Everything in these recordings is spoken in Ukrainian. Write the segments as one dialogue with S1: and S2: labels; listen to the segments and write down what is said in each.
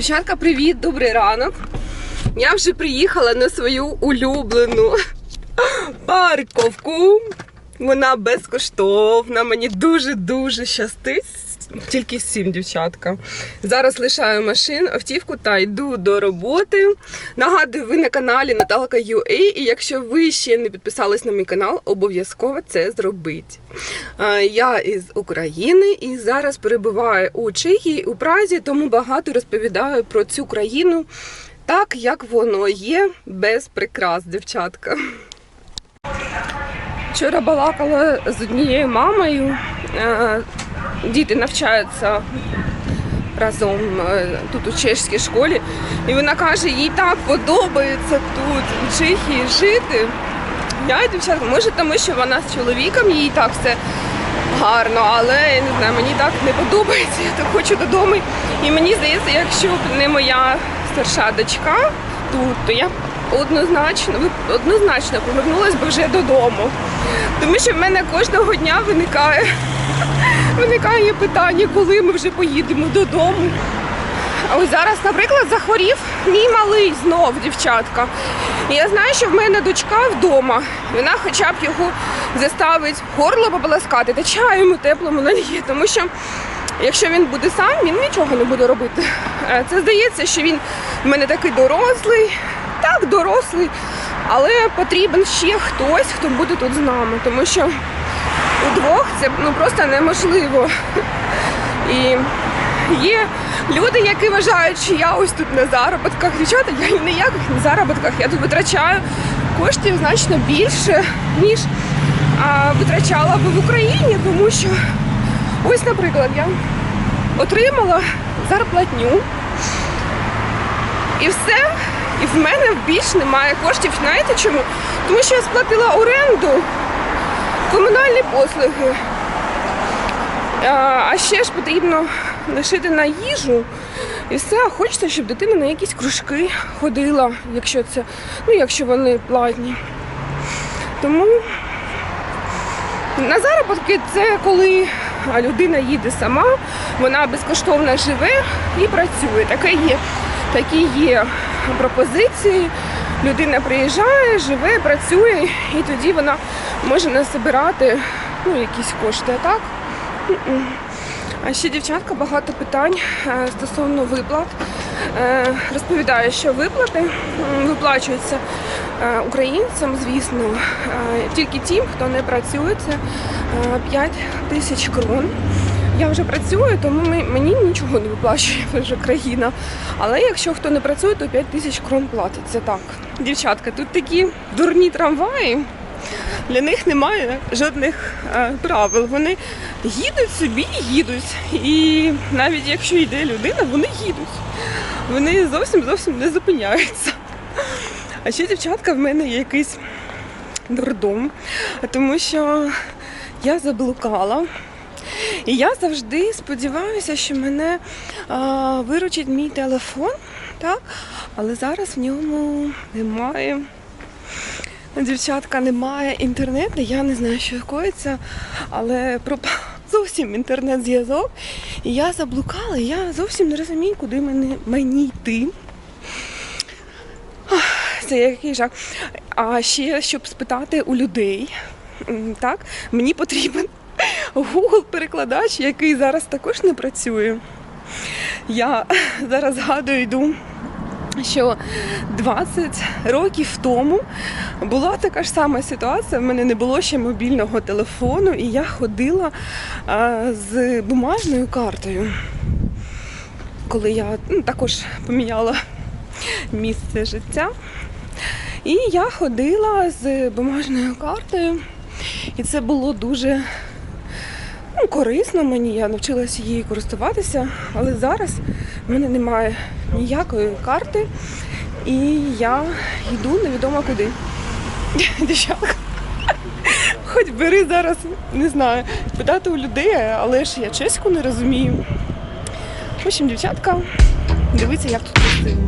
S1: Дівчатка, привіт, добрий ранок. Я вже приїхала на свою улюблену парковку. Вона безкоштовна, мені дуже-дуже щастить. Тільки всім, дівчатка. Зараз лишаю машину, автівку та йду до роботи. Нагадую, ви на каналі Наталка UA, і якщо ви ще не підписались на мій канал, обов'язково це зробіть. Е, Я із України і зараз перебуваю у Чехії, у Празі, тому багато розповідаю про цю країну так, як воно є, без прикрас, дівчатка. Вчора балакала з однією мамою. Діти навчаються разом е, тут у чешській школі, і вона каже, їй так подобається тут, у Чехії, жити. Я, дівчатка, може, тому що вона з чоловіком, їй так все гарно, але я не знаю, мені так не подобається. Я так хочу додому. І мені здається, якщо б не моя старша дочка тут, то я однозначно, однозначно повернулася б вже додому. Тому що в мене кожного дня виникає, виникає питання, коли ми вже поїдемо додому. А ось зараз, наприклад, захворів мій малий знов, дівчатка. І я знаю, що в мене дочка вдома. Вона хоча б його заставить горло пополоскати та чаю йому теплому наліє. Тому що якщо він буде сам, він нічого не буде робити. Е, Це здається, що він в мене такий дорослий, так, дорослий, але потрібен ще хтось, хто буде тут з нами. Тому що удвох це ну, просто неможливо. І є люди, які вважають, що я ось тут на заробітках. Дівчата, я ні на заробітках. Я тут витрачаю коштів значно більше, ніж а, витрачала би в Україні, тому що ось, наприклад, я отримала зарплатню і все. І в мене більш немає коштів. Знаєте чому? Тому що я сплатила оренду, комунальні послуги. А ще ж потрібно лишити на їжу. І все, хочеться, щоб дитина на якісь кружки ходила, якщо це, ну якщо вони платні. Тому на заробітки це коли людина їде сама, вона безкоштовно живе і працює. Таке є, такі є пропозиції. Людина приїжджає, живе, працює, і тоді вона може насобирати ну, якісь кошти. А так? А ще дівчатка багато питань е, стосовно виплат. Е, Розповідаю, що виплати виплачуються е, українцям, звісно, тільки тим, хто не працює, це 5 тисяч крон. Я вже працюю, тому мені нічого не виплачує вже країна. Але якщо хто не працює, то 5 тисяч крон платить. Це так. Дівчатка, тут такі дурні трамваї. Для них немає жодних е, правил. Вони їдуть собі і їдуть. І навіть якщо йде людина, вони їдуть. Вони зовсім зовсім не зупиняються. А ще дівчатка в мене є якийсь дурдом, тому що я заблукала. І я завжди сподіваюся, що мене а, виручить мій телефон, так? але зараз в ньому немає. Дівчатка, немає інтернету, я не знаю, що коїться, але пропав зовсім інтернет-зв'язок. І я заблукала, і я зовсім не розумію, куди мені, мені йти. Це який жах. А ще, щоб спитати у людей, так, мені потрібен Google-перекладач, який зараз також не працює. Я зараз згадую, йду що 20 років тому була така ж сама ситуація. В мене не було ще мобільного телефону, і я ходила а, з бумажною картою. Коли я ну, також поміняла місце життя. І я ходила з бумажною картою, і це було дуже корисно мені. Я навчилася її користуватися, але зараз в мене немає ніякої карти, і я йду невідомо куди. Дівчатка. Хоч бери зараз, не знаю, питати у людей, але ж я чеську не розумію. В общем, дівчатка, дивіться, як тут красиво.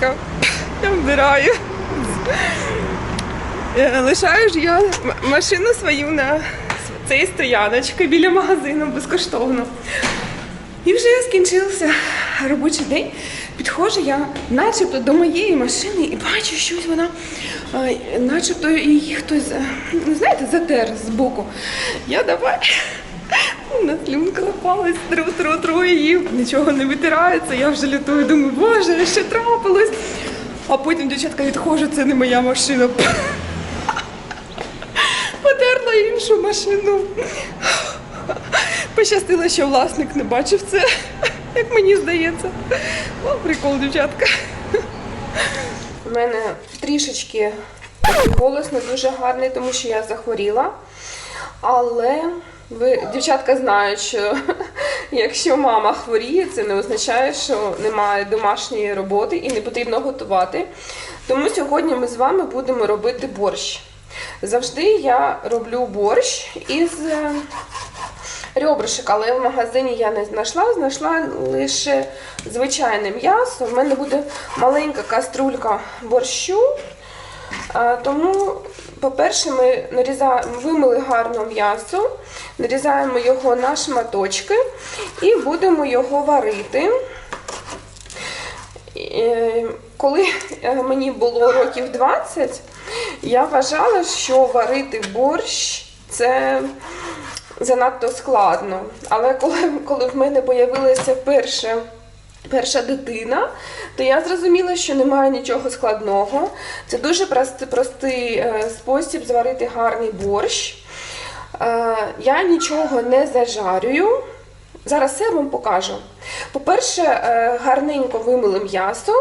S1: Дівчатка, я вбираю. Е, Лишаю ж я машину свою на цієї стояночки біля магазину безкоштовно. І вже скінчився робочий день. Підходжу я начебто до моєї машини і бачу щось вона, е, начебто її хтось, е, ну, знаєте, затер збоку. Я давай. На слюнка палець, тру, тру, тру її, нічого не витирається. Я вже лютую, думаю, боже, що трапилось. А потім дівчатка відходжу, це не моя машина. Потерла іншу машину. Пощастило, що власник не бачив це, як мені здається. О, прикол, дівчатка. У мене трішечки голос не дуже гарний, тому що я захворіла. Але ви, дівчатка, знають, що якщо мама хворіє, це не означає, що немає домашньої роботи і не потрібно готувати. Тому сьогодні ми з вами будемо робити борщ. Завжди я роблю борщ із е, ребрышек, але в магазині я не знайшла, знайшла лише звичайне м'ясо. У мене буде маленька каструлька борщу. Тому, по-перше, ми нарізаємо, вимили гарно м'ясо, нарізаємо його на шматочки і будемо його варити. Е, Коли е, мені було років 20, я вважала, що варити борщ це занадто складно. Але коли, коли в мене з'явилася перша, перша дитина, то я зрозуміла, що немає нічого складного. Це дуже простий, простий е, спосіб зварити гарний борщ. Е, я нічого не зажарюю. Зараз все вам покажу. По-перше, е, гарненько вимили м'ясо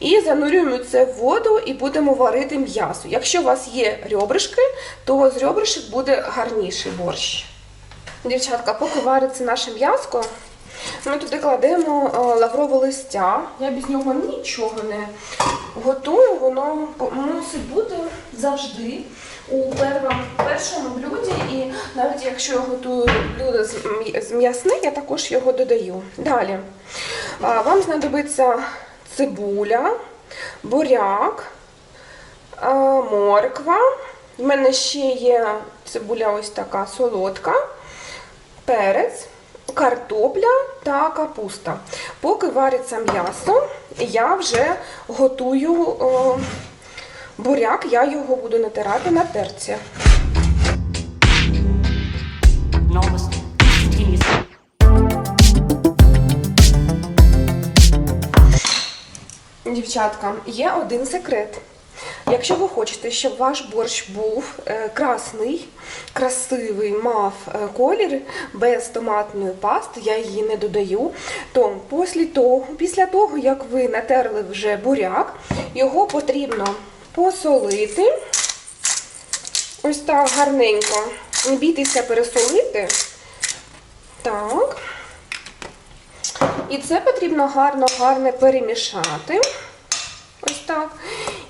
S1: і занурюємо це в воду і будемо варити м'ясо. Якщо у вас є ребришки, то з ребришок буде гарніший борщ. Дівчатка, поки вариться наше м'яско, ми туди кладемо е, лаврове листя. Я без нього нічого не готую, воно мусить бути завжди у першому блюді. І навіть якщо я готую блюдо з м'я- м'ясне, я також його додаю. Далі. Вам знадобиться цибуля, буряк, морква. У мене ще є цибуля ось така солодка перець, картопля та капуста. Поки вариться м'ясо, я вже готую о, буряк, я його буду натирати на терці. Дівчатка, є один секрет. Якщо ви хочете, щоб ваш борщ був е, красний, красивий, мав е, колір без томатної пасти, я її не додаю, то після того, після того, як ви натерли вже буряк, його потрібно посолити. Ось так гарненько. Не бійтеся пересолити. Так. І це потрібно гарно-гарно перемішати. Ось так.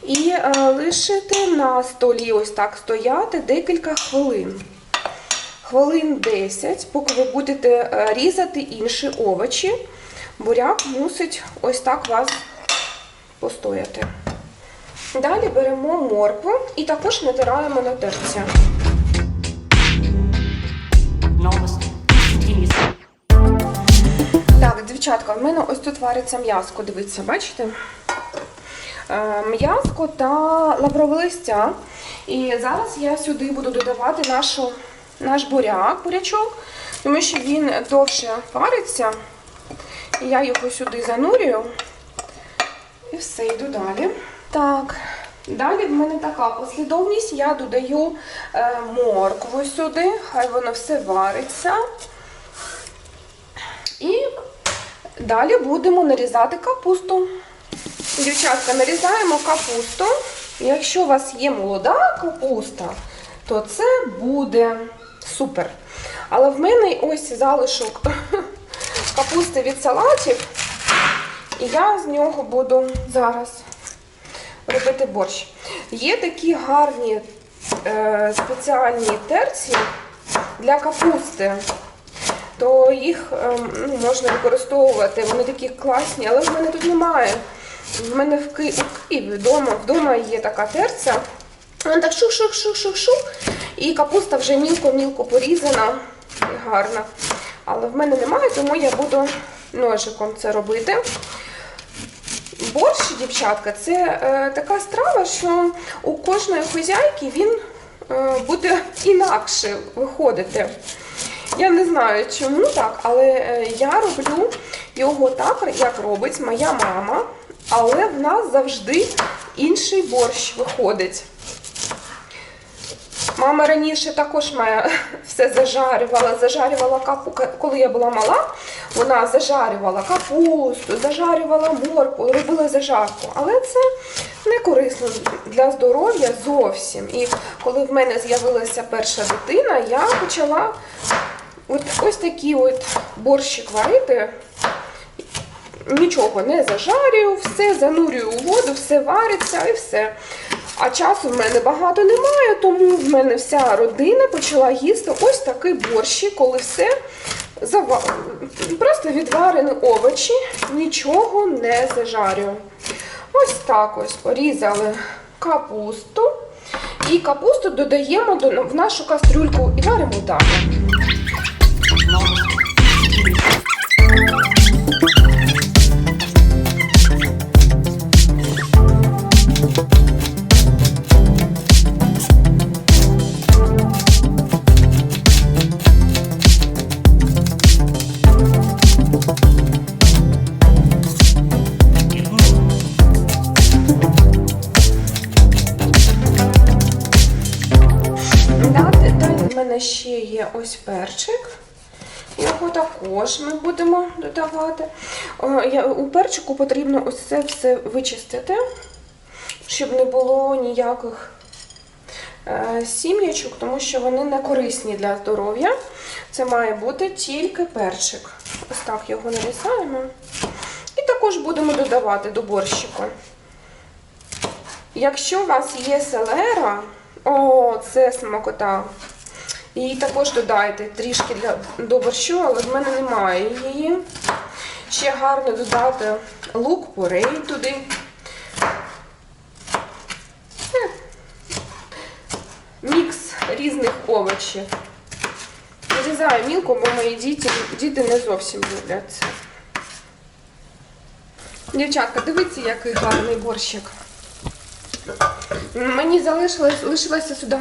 S1: І е, лишити на столі ось так стояти декілька хвилин. Хвилин 10, поки ви будете е, різати інші овочі. Буряк мусить ось так вас постояти. Далі беремо моркву і також натираємо на терці. Так, дівчатка, в мене ось тут вариться м'яско, дивіться, бачите? Е, М'яско та лаврове листя. І зараз я сюди буду додавати нашу, наш буряк, бурячок, тому що він довше вариться. І я його сюди занурюю. І все, йду далі. Так, далі в мене така послідовність. Я додаю е, моркву сюди, хай воно все вариться. І далі будемо нарізати капусту. Дівчатка, нарізаємо капусту. Якщо у вас є молода капуста, то це буде супер. Але в мене ось залишок капусти від салатів, і я з нього буду зараз робити борщ. Є такі гарні е, спеціальні терці для капусти то їх ну, можна використовувати. Вони такі класні, але в мене тут немає В мене в, Києві вдома, вдома є така терця. Вона так шух-шух-шух-шух-шух. І капуста вже мілко-мілко порізана і гарна. Але в мене немає, тому я буду ножиком це робити. Борщ, дівчатка, це е, така страва, що у кожної хозяйки він е, буде інакше виходити. Я не знаю, чому так, але е, я роблю його так, як робить моя мама, але в нас завжди інший борщ виходить. Мама раніше також моя все зажарювала, зажарювала капу, коли я була мала, вона зажарювала капусту, зажарювала морку, робила зажарку. Але це не корисно для здоров'я зовсім. І коли в мене з'явилася перша дитина, я почала от ось такий от борщик варити. Нічого не зажарюю, все занурюю у воду, все вариться і все. А часу в мене багато немає, тому в мене вся родина почала їсти ось такий борщик, коли все зава... просто відварені овочі, нічого не зажарюю. Ось так ось порізали капусту. І капусту додаємо до- в нашу кастрюльку і варимо далі. Ще є ось перчик. Його також ми будемо додавати. У перчику потрібно ось це все вичистити, щоб не було ніяких е, сім'ячок, тому що вони не корисні для здоров'я. Це має бути тільки перчик. Ось так його нарізаємо. І також будемо додавати до борщику. Якщо у вас є селера, о, це смакота. Її також додайте трішки для, до борщу, але в мене немає її. Ще гарно додати лук, порей туди. Е, Мікс різних овочів. Нарізаю мілко, бо мої діти, діти не зовсім люблять. Дівчатка, дивіться, який гарний борщик. Мені залишилось, лишилося сюди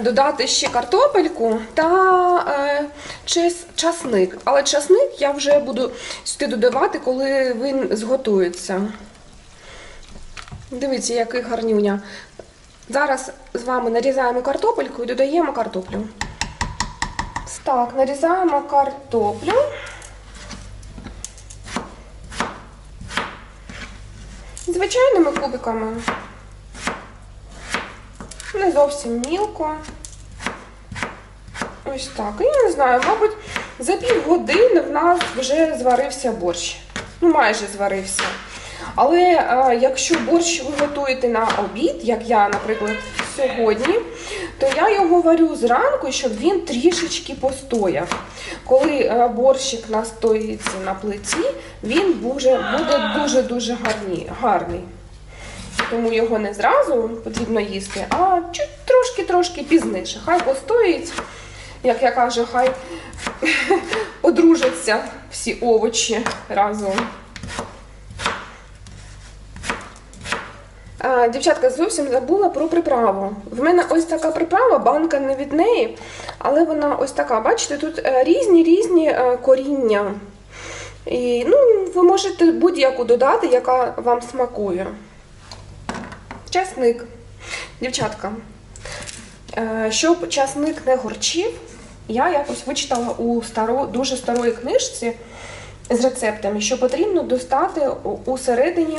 S1: додати ще картопельку та е, час, часник. Але часник я вже буду сюди додавати, коли він зготується. Дивіться, який гарнюня. Зараз з вами нарізаємо картопельку і додаємо картоплю. Так, нарізаємо картоплю. Звичайними кубиками. Не зовсім мілко. Ось так. Я не знаю, мабуть, за півгодини в нас вже зварився борщ. Ну, майже зварився. Але е, якщо борщ ви готуєте на обід, як я, наприклад, сьогодні, то я його варю зранку, щоб він трішечки постояв. Коли е, борщик настоїться на плиті, він буде дуже-дуже гарний. Тому його не зразу потрібно їсти, а трошки-трошки пізніше. Хай постоїть, як я кажу, хай одружаться всі овочі разом. Дівчатка, зовсім забула про приправу. В мене ось така приправа, банка не від неї, але вона ось така. Бачите, тут е, різні різні е, коріння. І, ну, ви можете будь-яку додати, яка вам смакує. Часник. Дівчатка, е, щоб часник не горчив, я якось вичитала у старо, дуже старої книжці з рецептами, що потрібно достати усередині.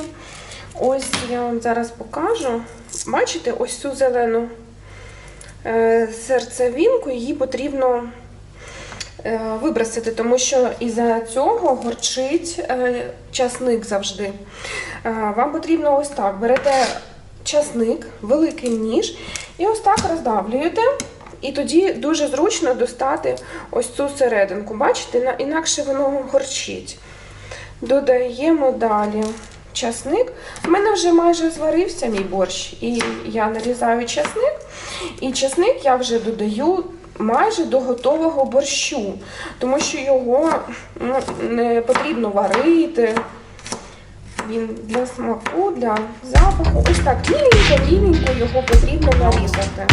S1: Ось я вам зараз покажу. Бачите, ось цю зелену е, серцевинку, її потрібно е, вибросити, тому що із-за цього горчить часник завжди. Вам потрібно ось так: берете часник, великий ніж, і ось так роздавлюєте. І тоді дуже зручно достати ось цю серединку. Бачите, інакше воно горчить. Додаємо далі часник. У мене вже майже зварився мій борщ, і я нарізаю часник. І часник я вже додаю майже до готового борщу, тому що його ну, не потрібно варити. Він для смаку, для запаху. Ось так міленько-міленько його потрібно нарізати.